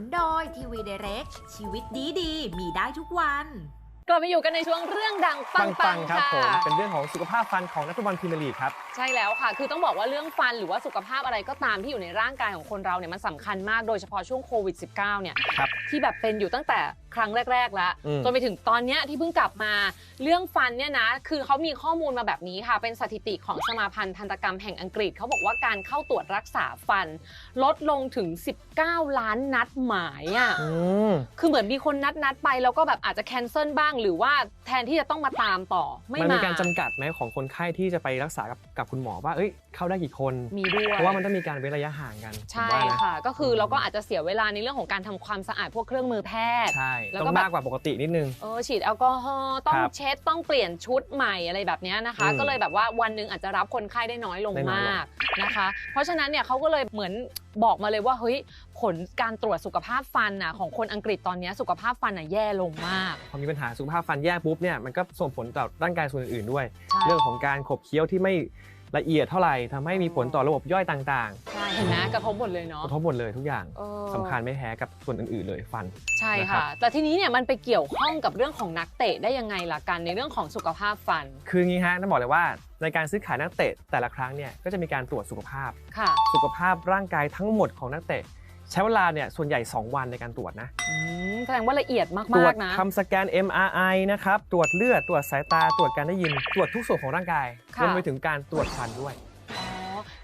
นุนโดยทีวีเดเร็กชีวิตดีดีมีได้ทุกวัน กลับมาอยู่กันในช่วงเรื่องดังปังปัปังงๆครับค่ะผมเป็นเรื่องของสุขภาพฟันของนักฟุตบอลพรีเมียร์ลีกครับใช่แล้วค่ะ คือต้องบอกว่าเรื่องฟันหรือว่าสุขภาพอะไรก็ตามที่อยู่ในร่างกายของคนเราเนี่ยมันสำคัญมากโดยเฉพาะช่วงโควิด -19 เนี่ยครับที่แบบเป็นอยู่ตั้งแต่ครั้งแรก ๆ แล้วอืมจนไปถึงตอนเนี้ยที่เพิ่งกลับมาเรื่องฟันเนี่ยนะ คือเขามีข้อมูลมาแบบนี้ค่ะ เป็นสถิติของสมาพันธ์ทันตกรรมแห่งอังกฤษเขาบอกว่าการเข้าตรวจรักษาฟัน ลดลงถึง 19 ล้านนัดหมายอะอืมคือเหมือนมีคนนัดนัดๆไปแล้วก็แบบอาจจะแคนเซิลบ้างหรือว่าแทนที่จะต้องมาตามต่อไม่มันมามีการจำกัดไหมของคนไข้ที่จะไปรักษากับกับคุณหมอว่าเอ้ยเข้าได้กี่คนมีด้วย เพราะว่ามันต้องมีการเว้นระยะห่างกันใช่ผมว่านะค่ะ ก็คือเราก็อาจจะเสียเวลาในเรื่องของการทำความสะอาดพวกเครื่องมือแพทย์ ใช่แล้วต้ก็องแบบมากกว่าปกตินิดนึง เออฉีดแอลกอฮอล์ต้องครับเช็ดต้องเปลี่ยนชุดใหม่อะไรแบบเนี้ยนะคะ อืมก็เลยแบบว่าวันหนึ่งอาจจะรับคนไข้ได้น้อยลงได้น้อยลง มากนะคะ เพราะฉะนั้นเนี่ยเขาก็เลยเหมือนบอกมาเลยว่าเฮ้ยผลการตรวจสุขภาพฟันน่ะของคนอังกฤษตอนเนี้ยสุขภาพฟันน่ะแย่ลงมากพอมีปัญหาสุขภาพฟันแย่ปุ๊บเนี่ยมันก็ส่งผลต่อร่างกายส่วนอื่นๆด้วย ใช่ เรื่องของการขบเคี้ยวที่ไม่ ละเอียดเท่าไหร่ทำให้มีผลต่อระบบย่อยต่างใช่เห็นไหมกระทบหมดเลยๆเนาะกระทบหมดเลยทุกอย่างเออสำคัญไม่แพ้กับส่วนอื่นๆเลยฟัน ใช่นะครับ ค่ะ แต่ทีนี้เนี่ยมันไปเกี่ยวข้องกับเรื่องของนักเตะได้ยังไงล่ะกันในเรื่องของสุขภาพฟันคืองี้ฮะต้องบอกเลยว่าในการซื้อขายนักเตะแต่ละครั้งเนี่ยก็จะมีการตรวจสุขภาพ ค่ะ สุขภาพร่างกายทั้งหมดของนักเตะ ใช้เวลาเนี่ยส่วนใหญ่ 2 วันในการตรวจนะอืมแสดงว่าละเอียดตรวมาจกๆนะทำสแกน MRI นะครับตรวจเลือดตรวจสายตาตรวจการได้ยิน ตรวจทุกส่วนของร่างกายค่ะรวมไปถึงการตรวจฟันด้วยอ๋อ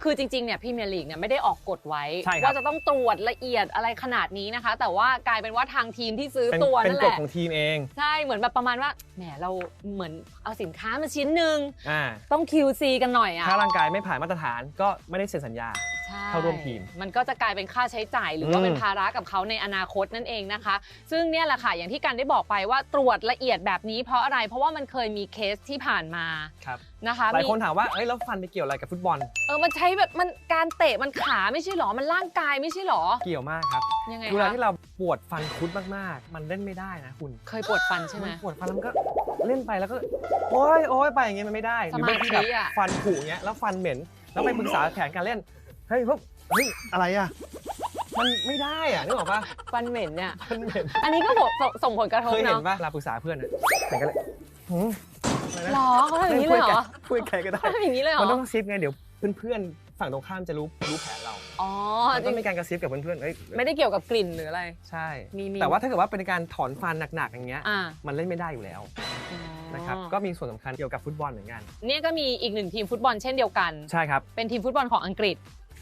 คือจริงๆเนี่ยพรีเมียร์ลีกเนี่ยไม่ได้ออกกฎไว้ ใช่ครับ ว่าจะต้องตรวจละเอียดอะไรขนาดนี้นะคะ แต่ว่ากลายเป็นว่าทางทีมที่ซื้อเป็นตัวเป็นนั่นกแหฎละของทีมเองใช่เหมือนแบบประมาณว่าแหมเราเหมือนเอาสินค้ามาชิ้นหนึ่งอ่าต้อง QC กันหน่อยอะถ้าร่างกายไม่ผ่านมาตรฐานก็ไม่ได้เซ็นสัญญาใช่ เข้าร่วมทีม มันก็จะกลายเป็นค่าใช้จ่าย หรือว่าอืมเป็นภาระกับเขาในอนาคตนั่นเองนะคะ ซึ่งเนี่ยแหละค่ะอย่างที่กันได้บอกไปว่าตรวจละเอียดแบบนี้เพราะอะไรเพราะว่ามันเคยมีเคสที่ผ่านมาครับนะคะหลายมีคนถามว่าเอ้ยแล้วฟันไปเกี่ยวอะไรกับฟุตบอลเออมันใช้แบบมันการเตะมันขาไม่ใช่หรอมันร่างกายไม่ใช่หรอ เกี่ยวมากครับยังไงเวลาคะที่เราปวดฟันคุดมากๆ มันเล่นไม่ได้นะคุณ เคยปวดฟันใช่ไหมมันปวดฟันแล้วมันก็เล่นไปแล้วก็โอ๊ยโอ๊ยไปอย่างเงี้ยมันไม่ได้หรือบางทีแบบสมาธิอะฟันผุเงี้ยแล้วฟันเหม็นแล้วไปปรึกษาแผนการเล่น เฮ้ยพวกเฮ้ยอะไรอะ มันไม่ได้อะนึกออกปะฟันเหม็นเนี่ย มันเหม็นอันนี้ก็บอกส่งส่งผลกระทบเคยเห็นเนาะปะเวลาปรึกษาเพื่อนอะแผนการเล่นหืมอะไรนะหรอเขาทำอย่างนี้เลยเหรอคุยกับใครก็ได้ เขาทำอย่างนี้เลยเหรมันอต้องกระซิบไงเดี๋ยวเพื่อนๆ ฝั่งตรงข้ามจะรู้รู้แผนเราอ๋อมันจต้ริองงมีการกระซิบกับเพื่อนๆเอ้ยไม่ได้เกี่ยวกับกลิ่นหรืออะไร ใช่ มีมี แต่ว่าถ้าเกิดว่าเป็นการถอนฟันหนักๆอย่างเงี้ย อ่ามันเล่นไม่ได้อยู่แล้วนะครับอ๋อก็มีส่วนสำคัญเกี่ยวกับฟุตบอลเหมือนกัน เนี่ยก็มีอีกหนึ่งทีมฟุตบอลเช่นเดียวกัน ใช่ครับ เป็นทีมฟุตบอลของอังกฤษ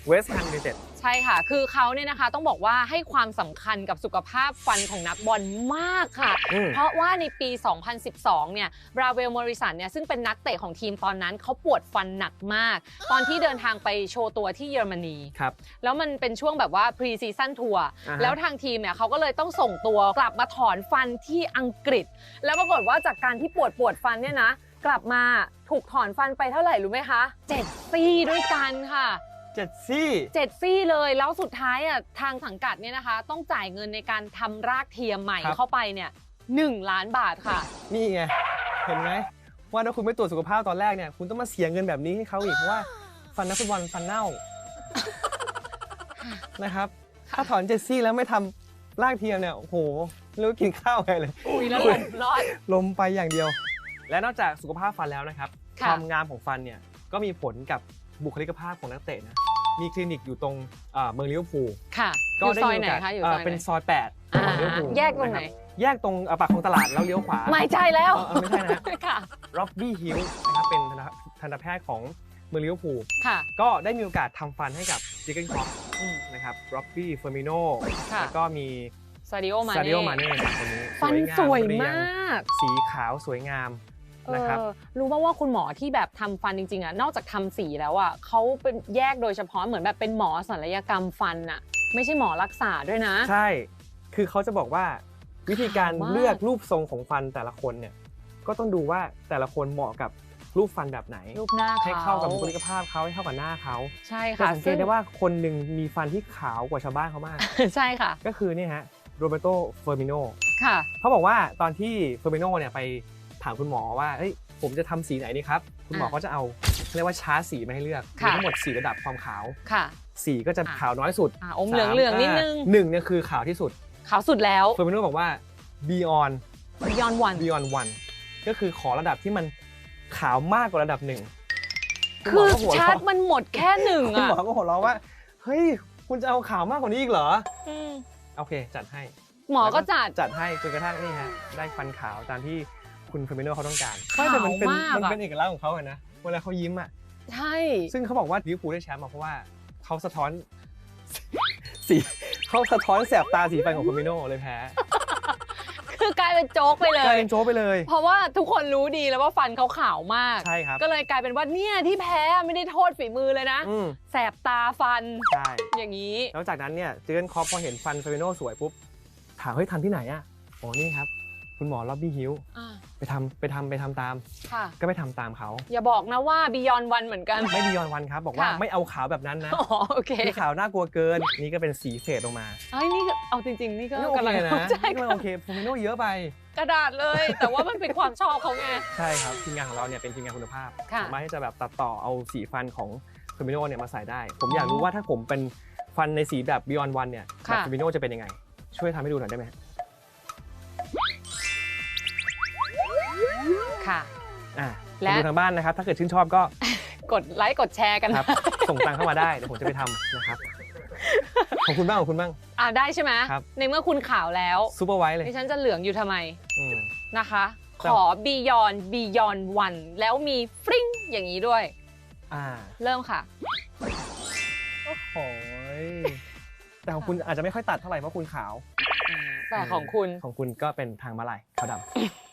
เวสต์แฮมยูไนเต็ดใช่ค่ะ คือเขาเนี่ยนะคะต้องบอกว่าให้ความสำคัญกับสุขภาพฟันของนักบอลมากค่ะ อืม เพราะว่าในปี 2012 เนี่ย บราเวลมอริสัน เนี่ย ซึ่งเป็นนักเตะของทีมตอนนั้น เขาปวดฟันหนักมาก ตอนที่เดินทางไปโชว์ตัวที่เยอรมนี ครับ แล้วมันเป็นช่วงแบบว่าพรีซีซั่นทัวร์อ่าฮะ แล้วทางทีมเนี่ยเขาก็เลยต้องส่งตัวกลับมาถอนฟันที่อังกฤษ แล้วปรากฏว่าจากการที่ปวดปวดฟันเนี่ยนะ กลับมาถูกถอนฟันไปเท่าไหร่รู้ไหมคะเจ็ดซี่ด้วยกันค่ะ เจ็ดซี่เจ็ดซี่เลยแล้วสุดท้ายอะทางสังกัดเนี่ยนะคะ ต้องจ่ายเงินในการทำรากเทียมใหม่ครับเข้าไปเนี่ยหนึ่งล้านบาทค่ะ นี่ไง เห็นไหมว่าถ้าคุณไม่ตรวจสุขภาพตอนแรกเนี่ยคุณต้องมาเสียเงินแบบนี้ให้เขาอีกเพราะว่าฟันนักฟุตบอลฟันเน่านะครับ ถ้าถอนเจ็ดซี่แล้วไม่ทำรากเทียมเนี่ยโอ้โหไม่รู้กินข้าวไงเลย อุ้ยแล้วลมรอด ลมไปอย่างเดียว และนอกจากสุขภาพฟันแล้วนะครับ ค่ะ ความงามของฟันเนี่ยก็มีผลกับ บุคลิกภาพของนักเตะนะมีคลินิกอยู่ตรง เอ่อเมืองลิเวอร์พูลค่ะก็อยู่ได้ซอยมีไหนโอกาสคะอยู่เอ่ซออยไหน เป็นซอย8อ่าของลิเวอร์พูลแยกตรงไหนะคบแยกตรงเอ่อปากของตลาดแล้วเลี้ยวขวา ไม่ใช่แล้วเออเออไม่ใช่นะ ค่ะ ร็อบบี้ฮิลนะครับเป็นทันตทันตแพทย์ของเมืองลิเวอร์พูลค่ะก็ได้มีโอกาสทำฟันให้กับจิเกนคอปอืมนะครับร็อบบี้เฟอร์มิโนค่ะแล้วก็มีซาดิโอมาซาเน่ดิโอมาเน่คนนี้ฟันสวยเรีงมาก สีขาวสวยงามเอ นะครับอรู้ป่าว่าคุณหมอที่แบบทำฟันจริงๆอะนอกจากทำสีแล้วอะเขาเป็นแยกโดยเฉพาะเหมือนแบบเป็นหมอศัลยกรรมฟันอะไม่ใช่หมอรักษาด้วยนะ ใช่ คือเขาจะบอกว่าวิธีการขาวมากเลือกรูปทรงของฟันแต่ละคนเนี่ยก็ต้องดูว่าแต่ละคนเหมาะกับรูปฟันแบบไหน รูปหน้าให้เขาเข้ากับบุคลิกภาพเขาให้เข้ากับหน้าเขาใช่จะค่ะสังเกตได้ว่าคนหนึ่งมีฟันที่ขาวกว่าชาวบ้านเขามากซึ่งใช่ค่ะ ก็คือเนี่ยฮะโรเบโตเฟอร์มิโนค่ะเขาบอกว่าตอนที่เฟอร์มิโนเนี่ยไป ถามคุณหมอว่าเอ้ยผมจะทำสีไหนดีครับ คุณหมออะก็จะเอาเรียกว่าชาร์จสีมาให้เลือกมีค่ะทั้งหมดสีระดับความขาวค่ะสีก็จะอะขาวน้อยสุดอ่าอมเหลืองเหลืองๆนิดนึงหนึ่งเนี่ยคือขาวที่สุด ขาวสุดแล้วเฟอร์มิโนบอกว่า beyond Beyond One beyond one ก็คือขอระดับที่มันขาวมากกว่าระดับหนึ่งคือณหมก็หัวชาร์จเะมันหมดแค่หนึ่งคุณอะหมอก็หัวเราะว่าเฮ้ยคุณจะเอาขาวมากกว่านี้อีกเหรออืมโอเค จัดให้ หมอก็จัดจัดให้จนกระทั่งนี่ฮะได้ฟันขาวตามที่ คุณเฟอร์มิโนเขาต้องการขาวไม่แต่มันเป็นมากอะ มันเป็นเอกลักษณ์ของเขาอะนะเวลาเขายิ้มอะใช่ ซึ่งเขาบอกว่าลิเวอร์พูลได้แชมป์มาเพราะว่าเขาสะท้อน สีเขาสะท้อนแสบตาสีฟันของเฟอร์มิโนเลยแพ้คือกลายเป็นโจ๊กไปเลกลายย เป็นโจ้ไปเลย เพราะว่าทุกคนรู้ดีแล้วว่าฟันเขาขาวมาก ใช่ครับก็เลยกลายเป็นว่าเนี่ยที่แพ้ไม่ได้โทษฝีมือเลยนะ อืมแสบตาฟันใช่ อย่างนี้ แล้วจากนั้นเนี่ยเจอร์เกนคล็อปพอเห็นฟันเฟอร์มิโนสวยปุ๊บ ถามเฮ้ยทำที่ไหนอะอ๋อนี่ครับ คุณหมอล็อบบี้ฮิลอ่าไปทำไปทำไปทำตาม ค่ะ ก็ไปทำตามเขาอย่าบอกนะว่า Beyond One เหมือนกัน ไม่ดียอนวันครับ บอกว่าค่ะ ไม่เอาขาวแบบนั้นนะอ๋อโอเคคือขาวน่ากลัวเกินนี่ก็เป็นสีเฟดลงมาไอ้ยนี่ก็เอาจริง ๆ นี่ก็นี่โอกำลังเคนะใช่นี่มันค่ะโอเคฟูมิโนเยอะไปกระดาษเลย แต่ว่ามันเป็นความชอบเขาไง ใช่ครับทีมงานของเราเนี่ยเป็นทีมงานคุณภาพค่ะ สามารถที่จะแบบตัดต่อเอาสีฟันของฟูมิโนเนี่ยมาใส่ได้ ผมอยากรู้อืมว่าถ้าผมเป็นฟันในสีแบบ Beyond One เนี่ยแบบค่ะ ฟูมิโนจะเป็นยังไง ช่วยทำให้ดูหน่อยได้ไหมฮะ ค่ะ อ่าและและดูทางบ้านนะครับ ถ้าเกิดชื่นชอบก็ กดไลค์กดแชร์กันครับส่งตังเข้ามาได้เดี๋ยวผมจะไปทำนะครับ ขอบคุณบ้างขอบคุณบ้าง อ่าได้ใช่ไหมครับ ในเมื่อคุณขาวแล้วซูเปอร์ไวท์เลยดิฉันจะเหลืองอยู่ทำไมอืม นะคะแต่ขอ Beyond Beyond One แล้วมีฟริ้งอย่างนี้ด้วย อ่าเริ่มค่ะ โอ้โหยแต่ของคุณอาจจะไม่ค่อยตัดเท่าไหร่เพราะคุณขาว แต่ของคุณ ของคุณก็เป็นทางมาลายขาวดำ